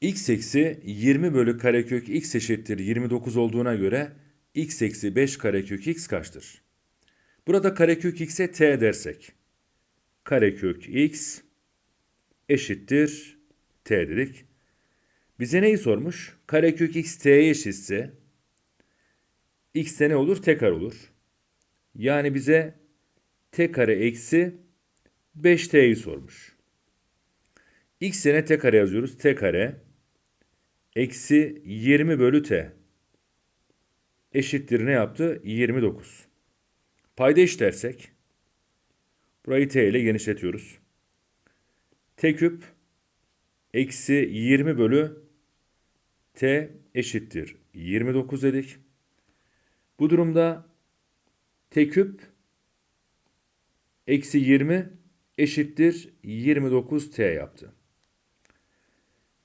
x eksi 20 bölü karekök x eşittir 29 olduğuna göre x eksi 5 karekök x kaçtır? Burada karekök x'e t dersek. Karekök x eşittir t dedik. Bize neyi sormuş? Karekök x t'ye eşitse x de ne olur? T kare olur. Yani bize t kare eksi 5t'yi sormuş. x yerine t kare yazıyoruz. t kare eksi 20 bölü t eşittir ne yaptı? 29. Payda eş dersek burayı t ile genişletiyoruz. t küp eksi 20 bölü t eşittir 29 dedik. Bu durumda t küp eksi 20 eşittir 29t yaptı.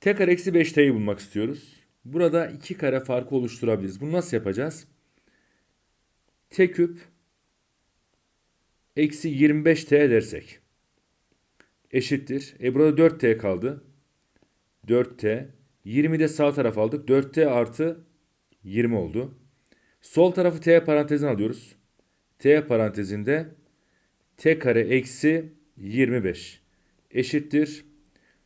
T kare eksi 5t'yi bulmak istiyoruz. Burada iki kare farkı oluşturabiliriz. Bunu nasıl yapacağız? t küp eksi 25t dersek eşittir. E burada 4t kaldı. 4t. 20'yi de sağ taraf aldık. 4t artı 20 oldu. Sol tarafı t parantezine alıyoruz. t parantezinde t kare eksi 25 eşittir.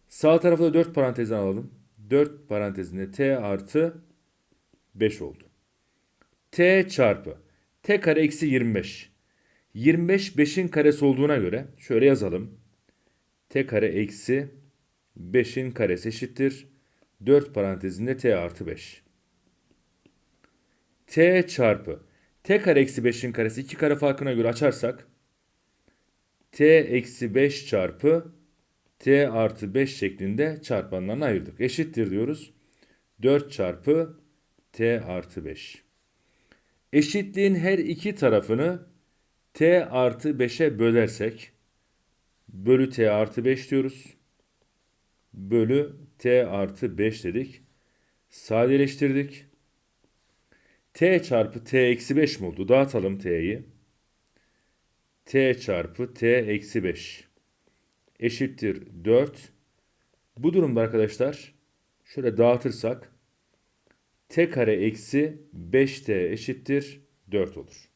Sağ tarafı da 4 parantezine alalım. 4 parantezinde t artı 5 oldu. t çarpı t kare eksi 25. 25 5'in karesi olduğuna göre şöyle yazalım. t kare eksi 5'in karesi eşittir. 4 parantezinde t artı 5. t çarpı t kare eksi 5'in karesi iki kare farkına göre açarsak t eksi 5 çarpı t artı 5 şeklinde çarpanlarını ayırdık. Eşittir diyoruz. 4 çarpı t artı 5. Eşitliğin her iki tarafını t artı 5'e bölersek bölü t artı 5 diyoruz. Bölü t artı 5 dedik. Sadeleştirdik. t çarpı t eksi 5 mi oldu? Dağıtalım t'yi. t çarpı t eksi 5 eşittir 4. Bu durumda arkadaşlar şöyle dağıtırsak t kare eksi 5t eşittir 4 olur.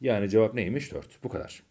Yani cevap neymiş? 4. Bu kadar.